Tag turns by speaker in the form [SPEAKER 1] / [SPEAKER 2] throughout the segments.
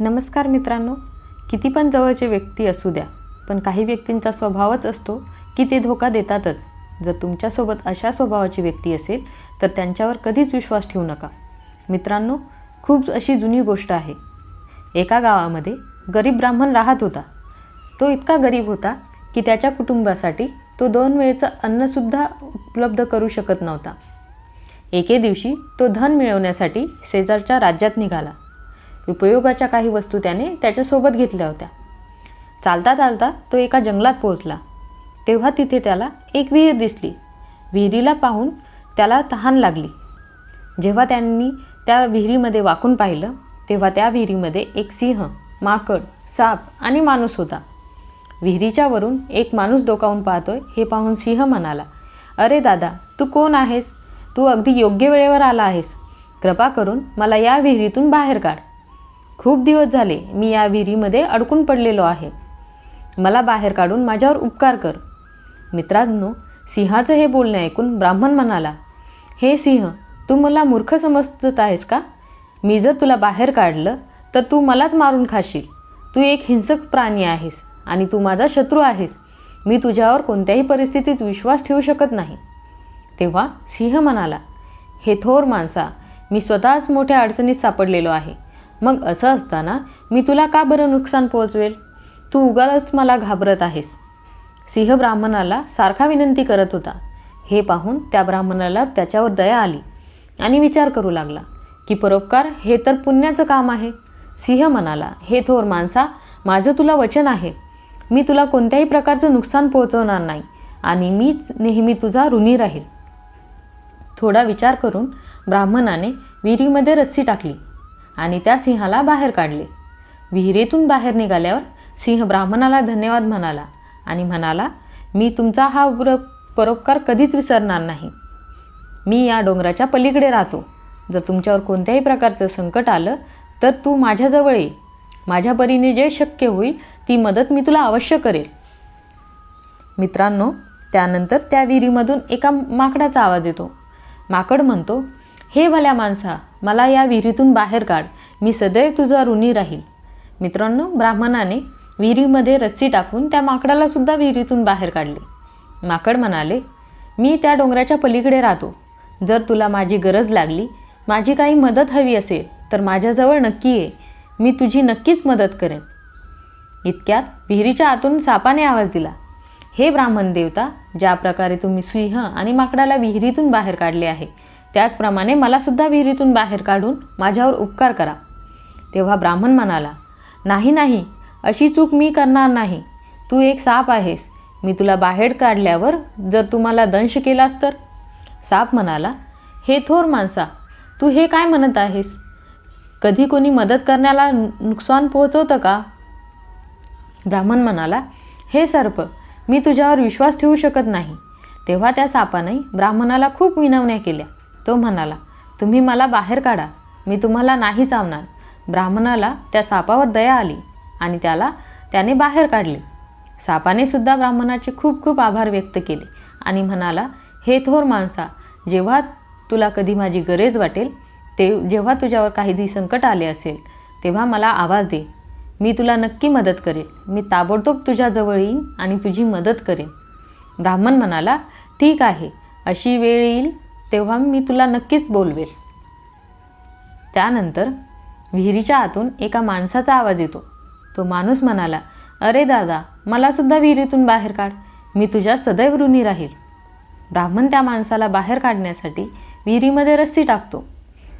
[SPEAKER 1] नमस्कार मित्रांनो किती पण जवळचे व्यक्ती असू द्या पण काही व्यक्तींचा स्वभावच असतो की ते धोका देतातच. जर तुमच्यासोबत अशा स्वभावाची व्यक्ती असेल तर त्यांच्यावर कधीच विश्वास ठेवू नका. मित्रांनो खूप अशी जुनी गोष्ट आहे. एका गावामध्ये गरीब ब्राह्मण राहत होता. तो इतका गरीब होता की त्याच्या कुटुंबासाठी तो दोन वेळेचं अन्नसुद्धा उपलब्ध करू शकत नव्हता. एके दिवशी तो धन मिळवण्यासाठी शेजारच्या राज्यात निघाला. उपयोगाच्या काही वस्तू त्याने त्याच्यासोबत घेतल्या होत्या. चालता चालता तो एका जंगलात पोहोचला. तेव्हा तिथे त्याला एक विहीर दिसली. विहिरीला पाहून त्याला तहान लागली. जेव्हा त्यांनी त्या विहिरीमध्ये वाकून पाहिलं तेव्हा त्या विहिरीमध्ये एक सिंह माकड साप आणि माणूस होता. विहिरीच्या वरून एक माणूस डोकावून पाहतोय हे पाहून सिंह म्हणाला अरे दादा तू कोण आहेस? तू अगदी योग्य वेळेवर आला आहेस. कृपा करून मला या विहिरीतून बाहेर काढ. खूप दिवस झाले मी या विहिरीमध्ये अडकून पडलेलो आहे. मला बाहेर काढून माझ्यावर उपकार कर. मित्रांनो सिंहाचं हे बोलणे ऐकून ब्राह्मण म्हणाला हे सिंह तू मला मूर्ख समजत आहेस का? मी जर तुला बाहेर काढलं तर तू मलाच मारून खाशील. तू एक हिंसक प्राणी आहेस आणि तू माझा शत्रू आहेस. मी तुझ्यावर कोणत्याही परिस्थितीत विश्वास ठेवू शकत नाही. तेव्हा सिंह म्हणाला हे थोर माणसा मी स्वतःच मोठ्या अडचणीत सापडलेलो आहे. मग असं असताना मी तुला का बरं नुकसान पोहोचवेल? तू उगाच मला घाबरत आहेस. सिंह ब्राह्मणाला सारखा विनंती करत होता. हे पाहून त्या ब्राह्मणाला त्याच्यावर दया आली आणि विचार करू लागला की परोपकार हे तर पुण्याचं काम आहे. सिंह म्हणाला हे थोर माणसा माझं तुला वचन आहे. मी तुला कोणत्याही प्रकारचं नुकसान पोहोचवणार नाही आणि मीच नेहमी तुझा ऋणी राहील. थोडा विचार करून ब्राह्मणाने विहिरीमध्ये रस्सी टाकली. आणि त्या सिंहाला बाहेर काढले. विहिरीतून बाहेर निघाल्यावर सिंह ब्राह्मणाला धन्यवाद म्हणाला आणि म्हणाला मी तुमचा हा उग्र परोपकार कधीच विसरणार नाही. मी या डोंगराच्या पलीकडे राहतो. जर तुमच्यावर कोणत्याही प्रकारचं संकट आलं तर तू माझ्याजवळ ये. माझ्या परीने जे शक्य होईल ती मदत मी तुला अवश्य करेल. मित्रांनो त्यानंतर त्या विहिरीमधून एका माकडाचा आवाज येतो. माकड म्हणतो हे भल्या माणसा मला या विहिरीतून बाहेर काढ. मी सदैव तुझा ऋणी राहील. मित्रांनो ब्राह्मणाने विहिरीमध्ये रस्सी टाकून त्या माकडाला सुद्धा विहिरीतून बाहेर काढले. माकड म्हणाले मी त्या डोंगराच्या पलीकडे राहतो. जर तुला माझी गरज लागली माझी काही मदत हवी असेल तर माझ्याजवळ नक्की ये. मी तुझी नक्कीच मदत करेन. इतक्यात विहिरीच्या आतून सापाने आवाज दिला हे ब्राह्मण देवता ज्या प्रकारे तुम्ही सिंह आणि माकडाला विहिरीतून बाहेर काढले आहे त्याचप्रमाणे मलासुद्धा विहिरीतून बाहेर काढून माझ्यावर उपकार करा. तेव्हा ब्राह्मण म्हणाला नाही नाही अशी चूक मी करणार नाही. तू एक साप आहेस. मी तुला बाहेर काढल्यावर जर तुम्हाला दंश केलास तर? साप म्हणाला हे थोर माणसा तू हे काय म्हणत आहेस? कधी कोणी मदत करण्याला नुकसान पोहोचवतं का? ब्राह्मण म्हणाला हे सर्प मी तुझ्यावर विश्वास ठेवू शकत नाही. तेव्हा त्या सापाने ब्राह्मणाला खूप विनवण्या केल्या. तो म्हणाला तुम्ही मला बाहेर काढा. मी तुम्हाला नाही चावणार. ब्राह्मणाला त्या सापावर दया आली आणि त्याला त्याने बाहेर काढले. सापाने सुद्धा ब्राह्मणाचे खूप खूप आभार व्यक्त केले आणि म्हणाला हे थोर माणसा जेव्हा तुला कधी माझी गरज वाटेल ते जेव्हा तुझ्यावर काही संकट आले असेल तेव्हा मला आवाज दे. मी तुला नक्की मदत करेन. मी ताबडतोब तुझ्याजवळ येईन आणि तुझी मदत करेन. ब्राह्मण म्हणाला ठीक आहे. अशी वेळ येईल तेव्हा मी तुला नक्कीच बोलवेल. त्यानंतर विहिरीच्या आतून एका माणसाचा आवाज येतो. तो माणूस म्हणाला अरे दादा मला सुद्धा विहिरीतून बाहेर काढ. मी तुझ्या सदैव ऋणी राहील. ब्राह्मण त्या माणसाला बाहेर काढण्यासाठी विहिरीमध्ये रस्सी टाकतो.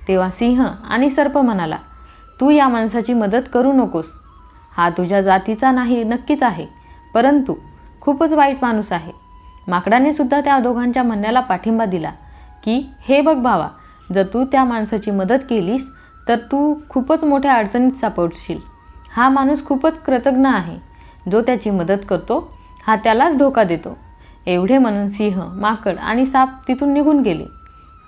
[SPEAKER 1] तेव्हा सिंह आणि सर्प म्हणाला तू या माणसाची मदत करू नकोस. हा तुझ्या जातीचा नाही नक्कीच आहे. परंतु खूपच वाईट माणूस आहे. माकडाने सुद्धा त्या दोघांच्या म्हणण्याला पाठिंबा दिला. की हे बघ भावा जर तू त्या माणसाची मदत केलीस तर तू खूपच मोठ्या अडचणीत सापडशील. हा माणूस खूपच कृतज्ञ आहे. जो त्याची मदत करतो हा त्यालाच धोका देतो. एवढे म्हणून सिंह माकड आणि साप तिथून निघून गेले.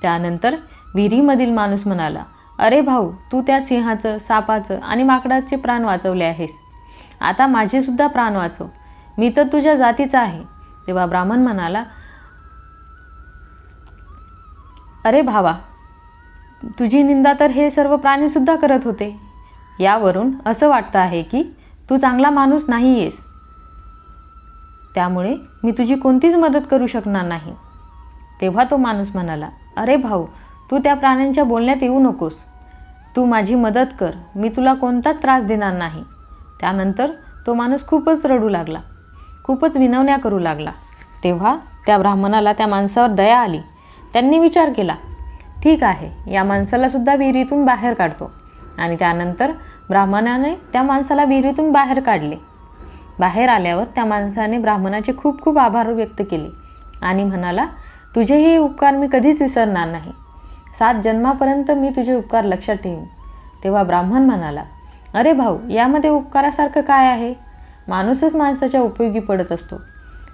[SPEAKER 1] त्यानंतर विहिरीमधील माणूस म्हणाला अरे भाऊ तू त्या सिंहाचं सापाचं आणि माकडाचे प्राण वाचवले आहेस. आता माझेसुद्धा प्राण वाचव. मी तर तुझ्या जातीचा आहे. तेव्हा ब्राह्मण म्हणाला अरे भावा तुझी निंदा तर हे सर्व प्राणीसुद्धा करत होते. यावरून असं वाटतं आहे की तू चांगला माणूस नाही आहेस त्यामुळे मी तुझी कोणतीच मदत करू शकणार नाही. तेव्हा तो माणूस म्हणाला अरे भाऊ तू त्या प्राण्यांच्या बोलण्यात येऊ नकोस. तू माझी मदत कर. मी तुला कोणताच त्रास देणार नाही. त्यानंतर तो माणूस खूपच रडू लागला. खूपच विनवण्या करू लागला. तेव्हा त्या ब्राह्मणाला त्या माणसावर दया आली. त्यांनी विचार केला. ठीक आहे या माणसालासुद्धा विहिरीतून बाहेर काढतो. आणि त्यानंतर ब्राह्मणाने त्या माणसाला विहिरीतून बाहेर काढले. बाहेर आल्यावर त्या माणसाने ब्राह्मणाचे खूप खूप आभार व्यक्त केले आणि म्हणाला तुझेही उपकार मी कधीच विसरणार नाही. सात जन्मापर्यंत मी तुझे उपकार लक्षात ठेवीन. तेव्हा ब्राह्मण म्हणाला अरे भाऊ यामध्ये उपकारासारखं काय आहे? माणूसच माणसाच्या उपयोगी पडत असतो.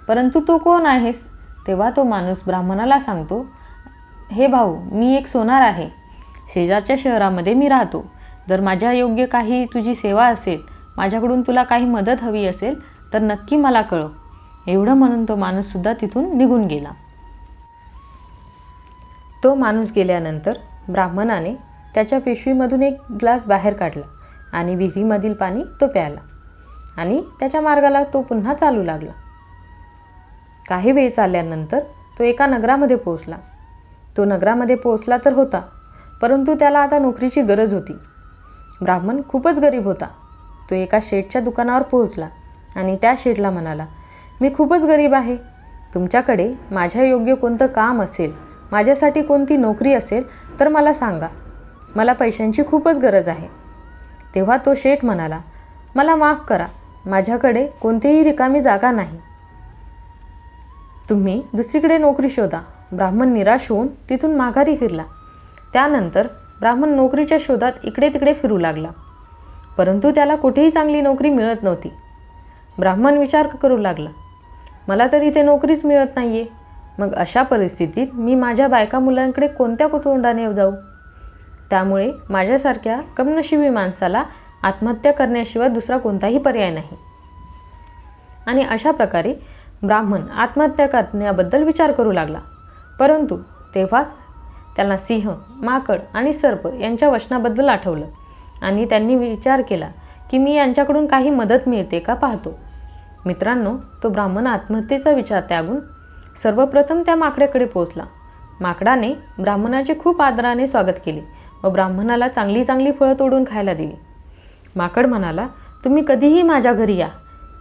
[SPEAKER 1] परंतु तू कोण आहेस? तेव्हा तो माणूस ब्राह्मणाला सांगतो हे भाऊ मी एक सोनार आहे. शेजारच्या शहरामध्ये मी राहतो. जर माझ्या योग्य काही तुझी सेवा असेल माझ्याकडून तुला काही मदत हवी असेल तर नक्की मला कळव. एवढं म्हणून तो माणूससुद्धा तिथून निघून गेला. तो माणूस गेल्यानंतर ब्राह्मणाने त्याच्या पिशवीमधून एक ग्लास बाहेर काढला आणि विहिरीमधील पाणी तो प्यायला. आणि त्याच्या मार्गाला तो पुन्हा चालू लागला. काही वेळ चालल्यानंतर तो एका नगरामध्ये पोहोचला. तो नगरामध्ये पोहोचला तर होता परंतु त्याला आता नोकरीची गरज होती. ब्राह्मण खूपच गरीब होता. तो एका शेठच्या दुकानावर पोहोचला आणि त्या शेठला म्हणाला मी खूपच गरीब आहे. तुमच्याकडे माझ्या योग्य कोणतं काम असेल माझ्यासाठी कोणती नोकरी असेल तर मला सांगा. मला पैशांची खूपच गरज आहे. तेव्हा तो शेठ म्हणाला मला माफ करा. माझ्याकडे कोणतीही रिकामी जागा नाही. तुम्ही दुसरीकडे नोकरी शोधा. ब्राह्मण निराश होऊन तिथून माघारी फिरला. त्यानंतर ब्राह्मण नोकरीच्या शोधात इकडे तिकडे फिरू लागला. परंतु त्याला कुठेही चांगली नोकरी मिळत नव्हती. ब्राह्मण विचार करू लागला मला तर इथे नोकरीच मिळत नाही आहे मग अशा परिस्थितीत मी माझ्या बायका मुलांकडे कोणत्या कुतोंडाने जाऊ? त्यामुळे माझ्यासारख्या कमनशिबी माणसाला आत्महत्या करण्याशिवाय दुसरा कोणताही पर्याय नाही. आणि अशा प्रकारे ब्राह्मण आत्महत्या करण्याबद्दल विचार करू लागला. परंतु तेव्हाच त्याला सिंह माकड आणि सर्प यांच्या वचनाबद्दल आठवलं आणि त्यांनी विचार केला की मी यांच्याकडून काही मदत मिळते का पाहतो. मित्रांनो तो ब्राह्मण आत्महत्येचा विचार त्यागून सर्वप्रथम त्या माकड्याकडे पोहोचला. माकडाने ब्राह्मणाचे खूप आदराने स्वागत केले व ब्राह्मणाला चांगली चांगली फळं तोडून खायला दिली. माकड म्हणाला तुम्ही कधीही माझ्या घरी या.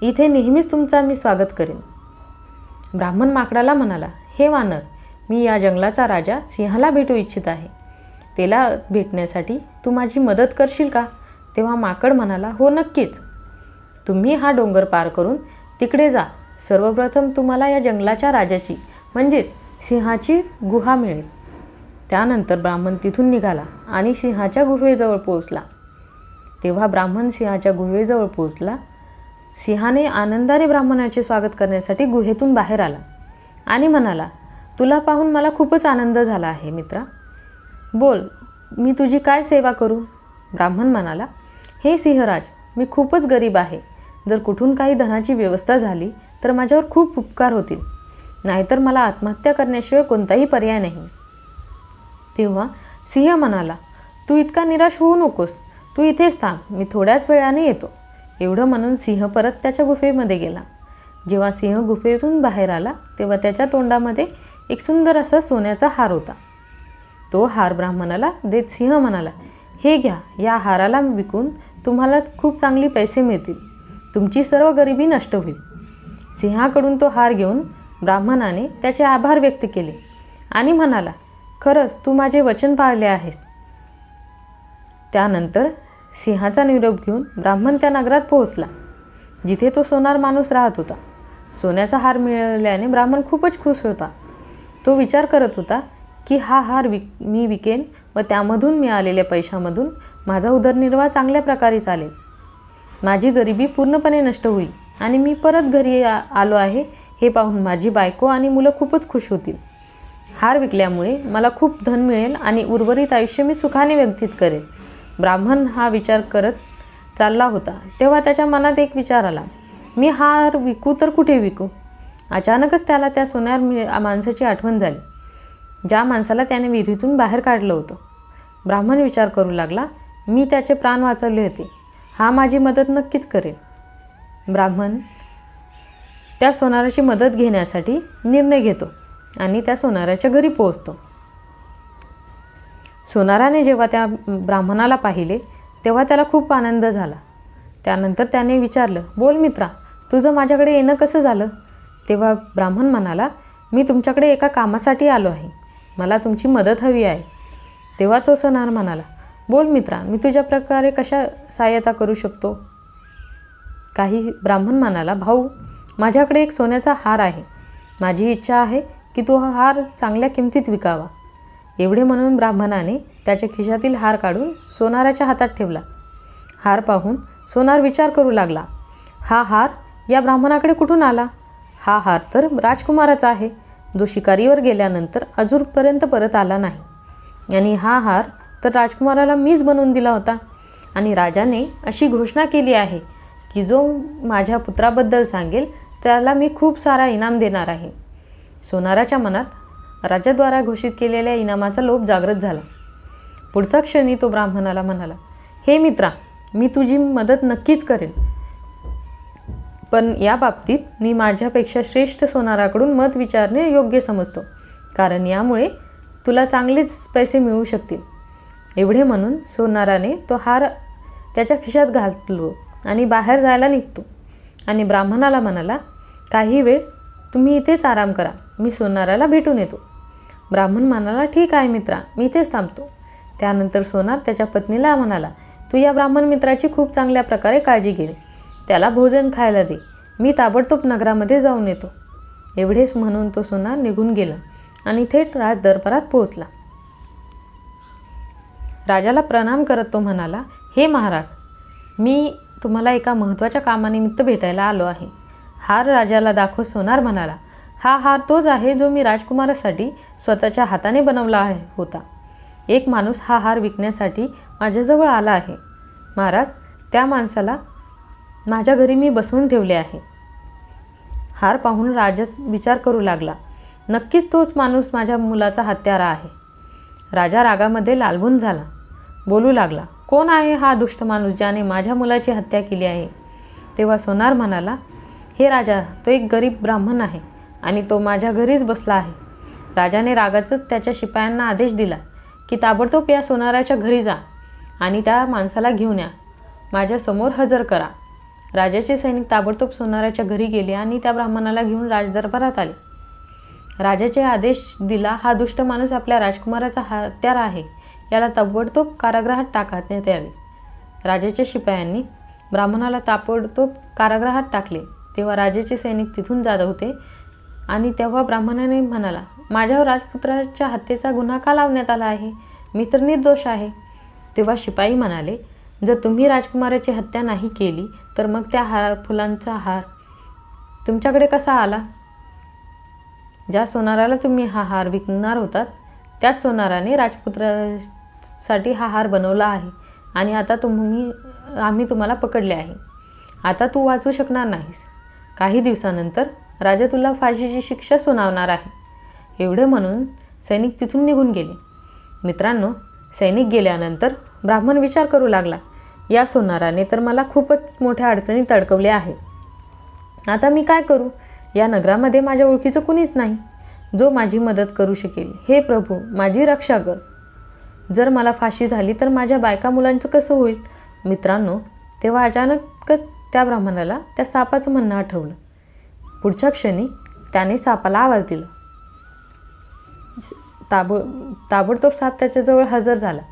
[SPEAKER 1] इथे नेहमीच तुमचा मी स्वागत करेन. ब्राह्मण माकडाला म्हणाला हे वानर मी या जंगलाचा राजा सिंहाला भेटू इच्छित आहे. त्याला भेटण्यासाठी तू माझी मदत करशील का? तेव्हा माकड म्हणाला हो नक्कीच. तुम्ही हा डोंगर पार करून तिकडे जा. सर्वप्रथम तुम्हाला या जंगलाच्या राजाची म्हणजेच सिंहाची गुहा मिळेल. त्यानंतर ब्राह्मण तिथून निघाला आणि सिंहाच्या गुहेजवळ पोहोचला. तेव्हा ब्राह्मण सिंहाच्या गुहेजवळ पोहोचला. सिंहाने आनंदाने ब्राह्मणाचे स्वागत करण्यासाठी गुहेतून बाहेर आला आणि म्हणाला तुला पाहून मला खूपच आनंद झाला आहे मित्रा. बोल मी तुझी काय सेवा करू? ब्राह्मण म्हणाला हे सिंहराज मी खूपच गरीब आहे. जर कुठून काही धनाची व्यवस्था झाली तर माझ्यावर खूप उपकार होतील. नाहीतर मला आत्महत्या करण्याशिवाय कोणताही पर्याय नाही. तेव्हा सिंह म्हणाला तू इतका निराश होऊ नकोस. तू इथेच थांब. मी थोड्याच वेळाने येतो. एवढं म्हणून सिंह परत त्याच्या गुफेमध्ये गेला. जेव्हा सिंह गुफेतून बाहेर आला तेव्हा त्याच्या तोंडामध्ये एक सुंदर असा सोन्याचा हार होता. तो हार ब्राह्मणाला देत सिंह म्हणाला हे घ्या या हाराला विकून तुम्हाला खूप चांगली पैसे मिळतील. तुमची सर्व गरिबी नष्ट होईल. सिंहाकडून तो हार घेऊन ब्राह्मणाने त्याचे आभार व्यक्त केले आणि म्हणाला खरंच तू माझे वचन पाळले आहेस. त्यानंतर सिंहाचा निरोप घेऊन ब्राह्मण त्या नगरात पोहोचला जिथे तो सोनार माणूस राहत होता. सोन्याचा हार मिळाल्याने ब्राह्मण खूपच खुश होता. तो विचार करत होता की हा हार विक मी विकेन व त्यामधून मिळालेल्या पैशामधून माझा उदरनिर्वाह चांगल्या प्रकारे चालेल. माझी गरिबी पूर्णपणे नष्ट होईल आणि मी परत घरी आ आलो आहे हे पाहून माझी बायको आणि मुलं खूपच खुश होतील. हार विकल्यामुळे मला खूप धन मिळेल आणि उर्वरित आयुष्य मी सुखाने व्यतीत करेल. ब्राह्मण हा विचार करत चालला होता. तेव्हा त्याच्या मनात एक विचार आला. मी हार विकू तर कुठे विकू? अचानकच त्याला त्या सोन्यार मि- माणसाची आठवण झाली. ज्या माणसाला त्याने विहिरीतून बाहेर काढलं होतं. ब्राह्मण विचार करू लागला मी त्याचे प्राण वाचवले होते. हा माझी मदत नक्कीच करेल. ब्राह्मण त्या सोनाराची मदत घेण्यासाठी निर्णय घेतो आणि त्या सोनाराच्या घरी पोहोचतो. सोनाराने जेव्हा त्या ब्राह्मणाला पाहिले तेव्हा त्याला खूप आनंद झाला. त्यानंतर त्याने विचारलं बोल मित्रा तुझं माझ्याकडे येणं कसं झालं? तेव्हा ब्राह्मण म्हणाला मी तुमच्याकडे एका कामासाठी आलो आहे. मला तुमची मदत हवी आहे. तेव्हा तो सोनार म्हणाला बोल मित्रा मी तुझ्या प्रकारे कशा सहाय्यता करू शकतो? काही ब्राह्मण म्हणाला भाऊ माझ्याकडे एक सोन्याचा हार आहे. माझी इच्छा आहे की तो हा हार चांगल्या किमतीत विकावा. एवढे म्हणून ब्राह्मणाने त्याच्या खिशातील हार काढून सोनाराच्या हातात ठेवला. हार पाहून सोनार विचार करू लागला हा हार या ब्राह्मणाकडे कुठून आला? हा हार तर राजकुमाराचा आहे. जो शिकारीवर गेल्यानंतर अजूनपर्यंत परत आला नाही. आणि हा हार तर राजकुमाराला मीच बनवून दिला होता. आणि राजाने अशी घोषणा केली आहे की जो माझ्या पुत्राबद्दल सांगेल त्याला मी खूप सारा इनाम देणार आहे. सोनाराच्या मनात राजाद्वारा घोषित केलेल्या इनामाचा लोभ जागृत झाला. पुढचा क्षणी तो ब्राह्मणाला म्हणाला हे मित्रा मी तुझी मदत नक्कीच करेन. पण या बाबतीत मी माझ्यापेक्षा श्रेष्ठ सोनाराकडून मत विचारणे योग्य समजतो. कारण यामुळे तुला चांगलेच पैसे मिळू शकतील. एवढे म्हणून सोनाराने तो हार त्याच्या खिशात घालतो आणि बाहेर जायला निघतो. आणि ब्राह्मणाला म्हणाला काही वेळ तुम्ही इथेच आराम करा. मी सोनाराला भेटून येतो. ब्राह्मण म्हणाला ठीक आहे मित्रा मी इथेच थांबतो. त्यानंतर सोनार त्याच्या पत्नीला म्हणाला तू या ब्राह्मण मित्राची खूप चांगल्या प्रकारे काळजी घे. त्याला भोजन खायला दे. मी ताबडतोब नगरामध्ये जाऊन येतो. एवढेच म्हणून तो सोनार निघून गेला आणि थेट राज दरबारात पोहोचला. राजाला प्रणाम करत तो म्हणाला हे महाराज मी तुम्हाला एका महत्त्वाच्या कामानिमित्त भेटायला आलो आहे. हार राजाला दाखव. सोनार म्हणाला हा हार तोच आहे जो मी राजकुमारासाठी स्वतःच्या हाताने बनवला आहे होता. एक माणूस हा हार विकण्यासाठी माझ्याजवळ आला आहे. महाराज त्या माणसाला माझ्या घरी मी बसवून ठेवले आहे. हार पाहून राजच विचार करू लागला. नक्कीच तोच माणूस माझ्या मुलाचा हत्यारा आहे. राजा रागामध्ये लालबून झाला. बोलू लागला कोण आहे हा दुष्ट माणूस ज्याने माझ्या मुलाची हत्या केली आहे? तेव्हा सोनार म्हणाला हे राजा तो एक गरीब ब्राह्मण आहे आणि तो माझ्या घरीच बसला आहे. राजाने रागाचंच त्याच्या शिपायांना आदेश दिला की ताबडतोब या सोनाराच्या घरी जा आणि त्या माणसाला घेऊन या. माझ्यासमोर हजर करा. राजाचे सैनिक ताबडतोब सोनाराच्या घरी गेले आणि त्या ब्राह्मणाला घेऊन राजदरबारात आले. राजाचे आदेश दिला हा दुष्ट माणूस आपल्या राजकुमाराचा हत्यार आहे. याला ताबडतोब कारागृहात टाकण्यात यावे. राजाच्या शिपायांनी ब्राह्मणाला ताबडतोब कारागृहात टाकले. तेव्हा राजाचे सैनिक तिथून जात होते आणि तेव्हा ब्राह्मणाने म्हणाला माझ्यावर राजपुत्राच्या हत्येचा गुन्हा का लावण्यात आला आहे? मी तर निर्दोष आहे. तेव्हा शिपाई म्हणाले जर तुम्ही राजकुमाराची हत्या नाही केली तर मग त्या हार फुलांचा हार तुमच्याकडे कसा आला? ज्या सोनाराला तुम्ही हा हार विकणार होतात त्याच सोनाराने राजपुत्रासाठी हा हार बनवला आहे आणि आता तुम्ही आम्ही तुम्हाला पकडले आहे. आता तू वाचू शकणार नाहीस. काही दिवसानंतर राजा तुला फाशीची शिक्षा सुनावणार आहे. एवढे म्हणून सैनिक तिथून निघून गेले. मित्रांनो सैनिक गेल्यानंतर ब्राह्मण विचार करू लागला. या सोनाराने तर मला खूपच मोठ्या अडचणीत अडकवले आहे आता मी काय करू? या नगरामध्ये माझ्या ओळखीचं कुणीच नाही. जो माझी मदत करू शकेल. हे प्रभू माझी रक्षा कर. जर मला फाशी झाली तर माझ्या बायका मुलांचं कसं होईल? मित्रांनो तेव्हा अचानकच त्या ब्राह्मणाला त्या सापाचं म्हणणं आठवलं. पुढच्या क्षणी त्याने सापाला आवाज दिला. ताबो ताबडतोब साप त्याच्याजवळ हजर झाला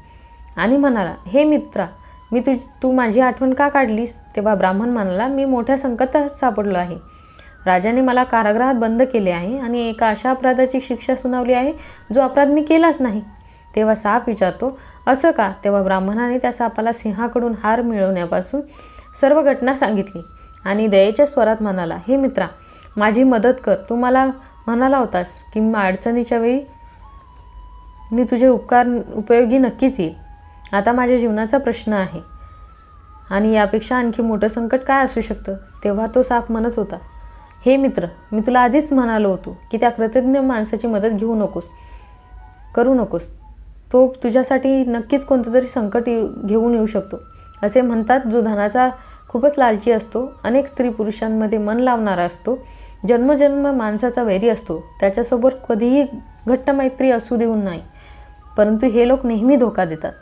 [SPEAKER 1] आणि म्हणाला हे मित्रा मी तुझ तू माझी आठवण का काढलीस? तेव्हा ब्राह्मण म्हणाला मी मोठ्या संकटात सापडलो आहे. राजाने मला कारागृहात बंद केले आहे आणि एका अशा अपराधाची शिक्षा सुनावली आहे जो अपराध मी केलाच नाही. तेव्हा साप विचारतो असं का? तेव्हा ब्राह्मणाने त्या सापाला सिंहाकडून हार मिळवण्यापासून सर्व घटना सांगितली आणि दयेच्या स्वरात म्हणाला हे मित्रा माझी मदत कर. तू मला म्हणाला होतास की मी अडचणीच्या वेळी मी तुझे उपकार उपयोगी नक्कीच येईल. आता माझ्या जीवनाचा प्रश्न आहे. आणि यापेक्षा आणखी मोठं संकट काय असू शकतं? तेव्हा तो साप म्हणत होता हे मित्र मी तुला आधीच म्हणालो होतो की त्या कृतज्ञ माणसाची मदत घेऊ नकोस करू नकोस. तो तुझ्यासाठी नक्कीच कोणतं तरी संकट येऊ घेऊन येऊ शकतो. असे म्हणतात जो धनाचा खूपच लालची असतो अनेक स्त्री पुरुषांमध्ये मन लावणारा असतो जन्मजन्म माणसाचा वैरी असतो त्याच्यासोबत कधीही घट्ट मैत्री असू देऊन नाही परंतु हे लोक नेहमी धोका देतात.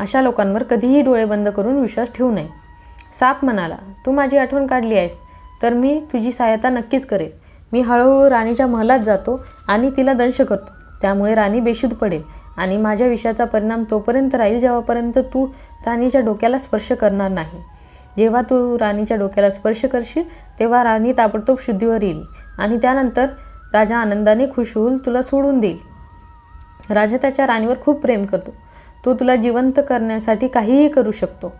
[SPEAKER 1] अशा लोकांवर कधीही डोळे बंद करून विश्वास ठेवू नये. साप म्हणाला तू माझी आठवण काढली आहेस तर मी तुझी सहायता नक्कीच करेल. मी हळूहळू राणीच्या महलात जातो आणि तिला दंश करतो. त्यामुळे राणी बेशुद्ध पडेल आणि माझ्या विषयाचा परिणाम तोपर्यंत राहील जेव्हापर्यंत तू राणीच्या डोक्याला स्पर्श करणार नाही. जेव्हा तू राणीच्या डोक्याला स्पर्श करशील तेव्हा राणी ताबडतोब शुद्धीवर येईल आणि त्यानंतर राजा आनंदाने खुश होऊन तुला सोडून देईल. राजा त्याच्या राणीवर खूप प्रेम करतो. तो तुला जिवंत करण्यासाठी काहीही करू शकतो.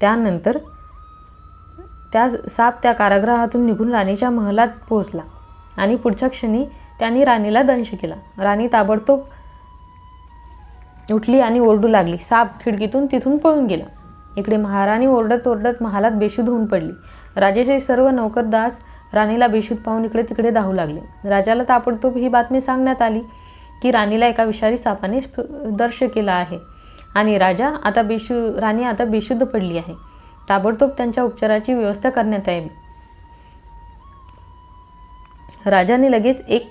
[SPEAKER 1] त्यानंतर त्या साप त्या कारागृहातून निघून राणीच्या महलात पोहोचला आणि पुढच्या क्षणी त्यांनी राणीला दंश केला. राणी ताबडतोब उठली आणि ओरडू लागली. साप खिडकीतून तिथून पळून गेला. इकडे महाराणी ओरडत ओरडत महालात बेशुद्ध होऊन पडली. राजेचे सर्व नौकरदास राणीला बेशुद्ध पाहून इकडे तिकडे धावू लागले. राजाला ताबडतोब ही बातमी सांगण्यात आली की राणीला एका विषारी सापाने दर्श केला आहे. आणि राजा आता बेशु राणी आता बेशुद्ध पडली आहे. ताबडतोब त्यांच्या उपचाराची व्यवस्था करण्यात यावी. राजाने लगेच एक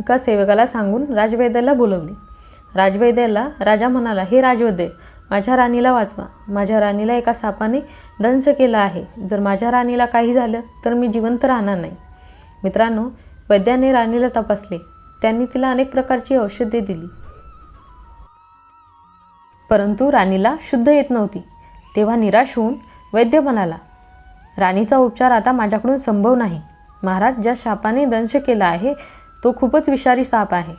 [SPEAKER 1] एका सेवकाला सांगून राजवैद्याला बोलवले. राजवैद्याला राजा म्हणाला हे राजवैद्य माझ्या राणीला वाचवा. माझ्या राणीला एका सापाने दंश केला आहे. जर माझ्या राणीला काही झालं तर मी जिवंत राहणार नाही. मित्रांनो वैद्याने राणीला तपासले. त्यांनी तिला अनेक प्रकारची औषधे दिली. परंतु राणीला शुद्ध येत नव्हती. तेव्हा निराश होऊन वैद्य म्हणाला राणीचा उपचार आता माझ्याकडून संभव नाही. महाराज ज्या शापाने दंश केला आहे तो खूपच विषारी साप आहे.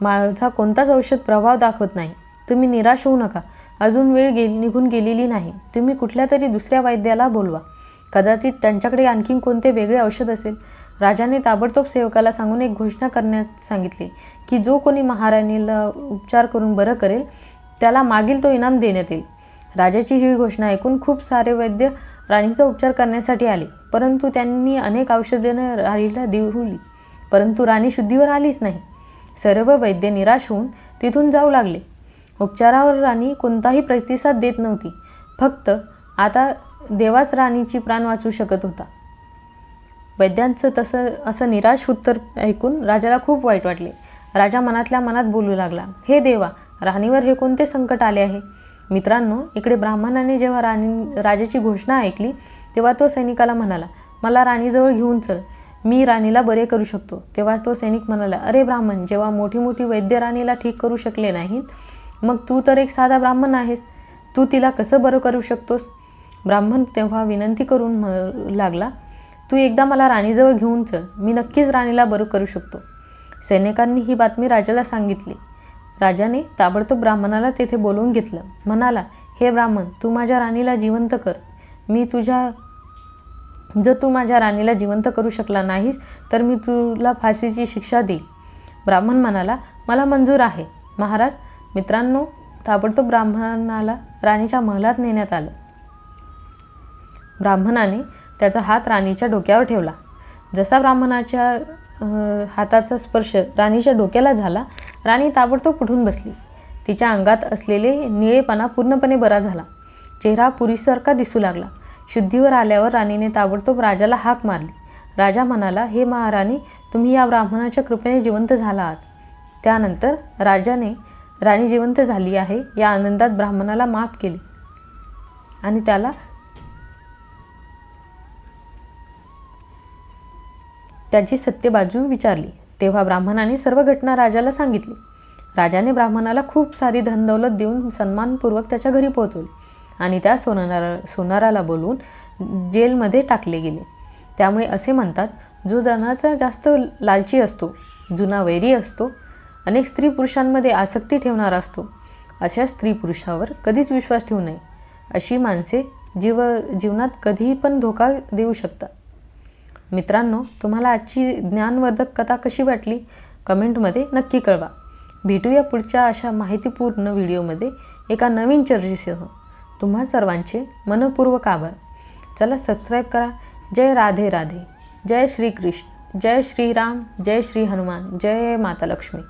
[SPEAKER 1] माझा कोणताच औषध प्रभाव दाखवत नाही. तुम्ही निराश होऊ नका. अजून वेळ गे निघून गेलेली नाही. तुम्ही कुठल्या तरी दुसऱ्या वैद्याला बोलवा. कदाचित त्यांच्याकडे आणखीन कोणते वेगळे औषध असेल. राजाने ताबडतोब सेवकाला सांगून एक घोषणा करण्यास सांगितली की जो कोणी महाराणीला उपचार करून बरं करेल त्याला मागील तो इनाम देण्यात येईल. राजाची ही घोषणा ऐकून खूप सारे वैद्य राणीचा उपचार करण्यासाठी आले परंतु त्यांनी अनेक औषधेनं राणीला दिवली परंतु राणी शुद्धीवर आलीच नाही. सर्व वैद्य निराश होऊन तिथून जाऊ लागले. उपचारावर राणी कोणताही प्रतिसाद देत नव्हती फक्त आता देवाच राणीची प्राण वाचू शकत होता. वैद्यांचं तसं असं निराश उत्तर ऐकून राजाला खूप वाईट वाटले. राजा मनातल्या मनात बोलू लागला हे देवा राणीवर हे कोणते संकट आले आहे? मित्रांनो इकडे ब्राह्मणाने जेव्हा राणी राजाची घोषणा ऐकली तेव्हा तो सैनिकाला म्हणाला मला राणीजवळ घेऊन चल. मी राणीला बरे करू शकतो. तेव्हा तो सैनिक म्हणाला अरे ब्राह्मण जेव्हा मोठी मोठी वैद्य राणीला ठीक करू शकले नाहीत मग तू तर एक साधा ब्राह्मण आहेस. तू तिला कसं बरं करू शकतोस? ब्राह्मण तेव्हा विनंती करून म- लागला तू एकदा मला राणीजवळ घेऊन चल. मी नक्कीच राणीला बरं करू शकतो. सैनिकांनी ही बातमी राजाला सांगितली. राजाने ताबडतोब ब्राह्मणाला तेथे बोलवून घेतलं. म्हणाला हे ब्राह्मण तू माझ्या राणीला जिवंत कर. मी तुझ्या जर तू माझ्या राणीला जिवंत करू शकला नाहीस तर मी तुला फाशीची शिक्षा देईल. ब्राह्मण म्हणाला मला मंजूर आहे. महाराज मित्रांनो ताबडतोब ब्राह्मणाला राणीच्या महलात नेण्यात आलं. ब्राह्मणाने त्याचा हात राणीच्या डोक्यावर ठेवला. जसा ब्राह्मणाच्या हाताचा स्पर्श राणीच्या डोक्याला झाला राणी ताबडतोब उठून बसली? तिच्या अंगात असलेले निळेपणा पूर्णपणे बरा झाला. चेहरा पुरीसारखा दिसू लागला. शुद्धीवर आल्यावर राणीने ताबडतोब राजाला हाक मारली. राजा म्हणाला हे महाराणी तुम्ही या ब्राह्मणाच्या कृपेने जिवंत झाला आहात. त्यानंतर राजाने राणी जिवंत झाली आहे या आनंदात ब्राह्मणाला माफ केले. आणि त्याला त्याची सत्य बाजू विचारली. तेव्हा ब्राह्मणाने सर्व घटना राजाला सांगितली. राजाने ब्राह्मणाला खूप सारी धनदौलत देऊन सन्मानपूर्वक त्याच्या घरी पोहोचवले आणि त्या सोनारा सोनाराला बोलवून जेलमध्ये टाकले गेले. त्यामुळे असे म्हणतात जो जनाचा जास्त लालची असतो जुना वैरी असतो अनेक स्त्री पुरुषांमध्ये आसक्ती ठेवणारा असतो अशा स्त्री पुरुषावर कधीच विश्वास ठेवू नये. अशी माणसे जीव जीवनात कधीही पण धोका देऊ शकतात. मित्रांनो तुम्हाला आजची ज्ञानवर्धक कथा कशी वाटली? कमेंटमध्ये नक्की कळवा. भेटूया पुढच्या अशा माहितीपूर्ण व्हिडिओमध्ये एका नवीन चर्चेसह. तुम्हा सर्वांचे मनपूर्वक आभार. चला सबस्क्राईब करा. जय राधे राधे. जय श्री कृष्ण जय श्रीराम. जय श्री हनुमान. जय माता लक्ष्मी.